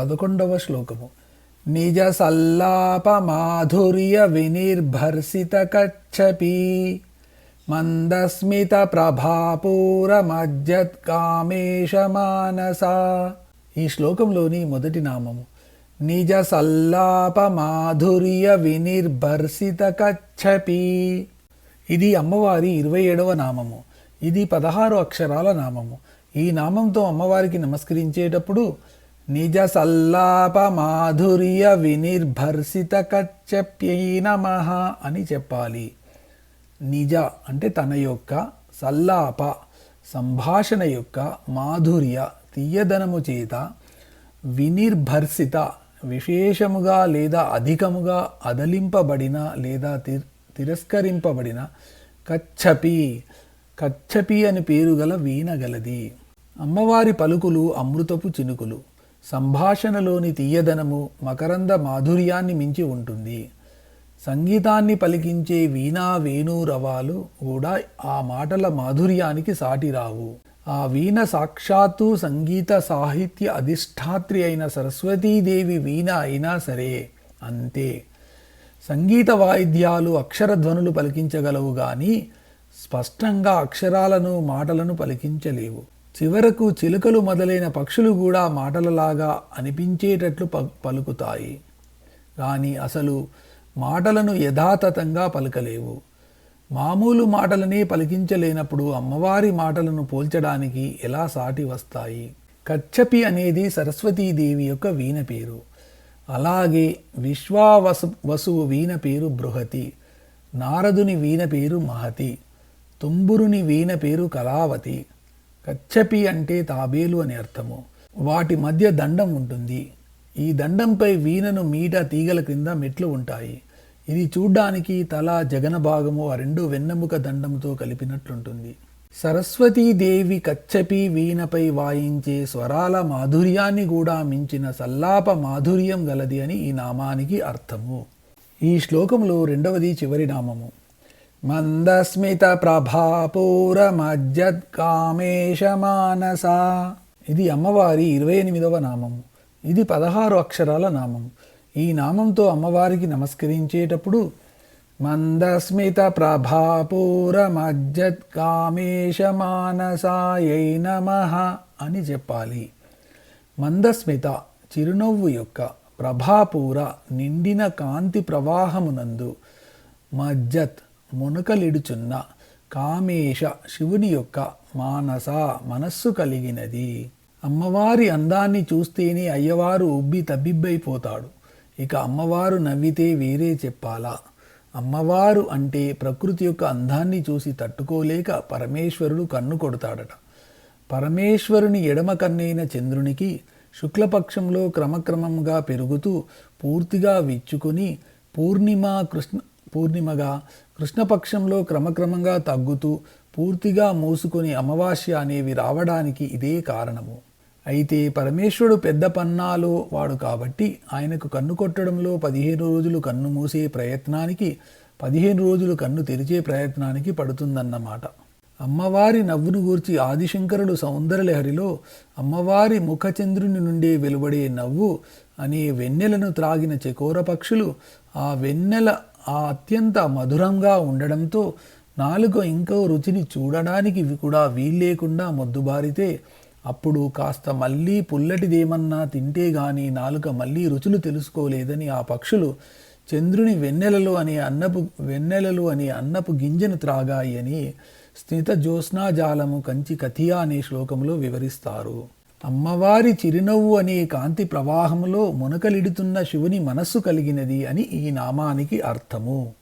పదకొండవ శ్లోకము. నిజ సల్లాప మాధుర్య వినిర్భర్సిత కచ్చపి మందస్మిత ప్రభాపూర మజ్జత్ కామేశ మానసా ఈ శ్లోకంలోని మొదటి నామము నిజ సల్లాప మాధుర్య వినిర్భర్సిత కచ్చపి ఇది అమ్మవారి ఇరవై ఏడవ నామము ఇది పదహారు అక్షరాల నామము. ఈ నామంతో అమ్మవారికి నమస్కరించేటప్పుడు నిజ సల్లాప మాధుర్య వినిర్భర్సిత కచ్చప్యై నమ అని చెప్పాలి. నిజ అంటే తన యొక్క సల్లాప సంభాషణ యొక్క మాధుర్య తీయదనము చేత వినిర్భర్సిత విశేషముగా లేదా అధికముగా అదలింపబడిన లేదా తిరస్కరింపబడిన కచ్చపి కచ్చపి అని పేరు గల వీణగలది అమ్మవారి పలుకులు అమృతపు చినుకులు. సంభాషణలోని తీయదనము మకరంద మాధుర్యాన్ని మించి ఉంటుంది. సంగీతాన్ని పలికించే వీణా వేణురవాలు కూడా ఆ మాటల మాధుర్యానికి సాటిరావు. ఆ వీణ సాక్షాత్తు సంగీత సాహిత్య అధిష్టాత్రి అయిన సరస్వతీదేవి వీణ అయినా సరే అంతే. సంగీత వాయిద్యాలు అక్షరధ్వనులు పలికించగలవు కానీ స్పష్టంగా అక్షరాలను మాటలను పలికించలేవు. చివరకు చిలుకలు మొదలైన పక్షులు కూడా మాటలలాగా అనిపించేటట్లు ప- పలుకుతాయి. కానీ అసలు మాటలను యథాతథంగా పలకలేవు. మామూలు మాటలనే పలికించలేనప్పుడు అమ్మవారి మాటలను పోల్చడానికి ఎలా సాటి వస్తాయి? కచ్చపి అనేది సరస్వతీదేవి యొక్క వీణ పేరు. అలాగే విశ్వావసు వసువు వీణ పేరు బృహతి. నారదుని వీణ పేరు మహతి. తుంబురుని వీణ పేరు కళావతి. కచ్చపి అంటే తాబేలు అని అర్థము. వాటి మధ్య దండం ఉంటుంది. ఈ దండంపై వీణను మీట తీగల క్రింద మెట్లు ఉంటాయి. ఇది చూడ్డానికి తల జగన భాగము ఆ రెండు వెన్నెముక దండంతో కలిపినట్లుంటుంది. సరస్వతీదేవి కచ్చపి వీణపై వాయించే స్వరాల మాధుర్యాన్ని కూడా మించిన సల్లాప మాధుర్యం గలది అని ఈ నామానికి అర్థము. ఈ శ్లోకములో రెండవది చివరి నామము. మందస్మిత ప్రభాపూర మజ్జత్ కామేశ ఇది అమ్మవారి ఇరవై ఎనిమిదవ నామము ఇది పదహారు అక్షరాల నామం. ఈ నామంతో అమ్మవారికి నమస్కరించేటప్పుడు మందస్మిత ప్రభాపూర మజ్జత్ మానసాయై నమః అని చెప్పాలి. మందస్మిత చిరునవ్వు యొక్క ప్రభాపూర నిండిన కాంతి ప్రవాహమునందు మజ్జత్ మునకలిడుచున్న కామేశ శివుని యొక్క మానస మనస్సు కలిగినది. అమ్మవారి అందాన్ని చూస్తేనే అయ్యవారు ఉబ్బి తబ్బిబ్బైపోతాడు. ఇక అమ్మవారు నవ్వితే వేరే చెప్పాలా. అమ్మవారు అంటే ప్రకృతి యొక్క అందాన్ని చూసి తట్టుకోలేక పరమేశ్వరుడు కన్ను కొడతాడట. పరమేశ్వరుని ఎడమ కన్నైన చంద్రునికి శుక్లపక్షంలో క్రమక్రమంగా పెరుగుతూ పూర్తిగా విచ్చుకొని పూర్ణిమ కృష్ణ పూర్ణిమగా కృష్ణపక్షంలో క్రమక్రమంగా తగ్గుతూ పూర్తిగా మూసుకొని అమావాస్య అనేవి రావడానికి ఇదే కారణము. అయితే పరమేశ్వరుడు పెద్ద పన్నాలో వాడు కాబట్టి ఆయనకు కన్ను కొట్టడంలో పదిహేను రోజులు కన్ను మూసే ప్రయత్నానికి పదిహేను రోజులు కన్ను తెరిచే ప్రయత్నానికి పడుతుందన్నమాట. అమ్మవారి నవ్వును గూర్చి ఆదిశంకరుడు సౌందర్యలహరిలో అమ్మవారి ముఖచంద్రుని నుండి వెలువడే నవ్వు అనే వెన్నెలను త్రాగిన చకోర పక్షులు ఆ వెన్నెల ఆ అత్యంత మధురంగా ఉండడంతో నాలుక ఇంకో రుచిని చూడడానికి ఇవి కూడా వీల్లేకుండా మొద్దుబారితే అప్పుడు కాస్త మళ్ళీ పుల్లటిదేమన్నా తింటే గాని నాలుక మళ్ళీ రుచులు తెలుసుకోలేదని ఆ పక్షులు చంద్రుని వెన్నెలలు అనే అన్నపు వెన్నెలలు అనే అన్నపు గింజను త్రాగాయి అని స్నిత జ్యోత్స్నాజాలము కంచి కథియా అనే శ్లోకంలో వివరిస్తారు. అమ్మవారి చిరునవ్వు అనే కాంతి ప్రవాహంలో మునకలిడుతున్న శివుని మనస్సు కలిగినది అని ఈ నామానికి అర్థము.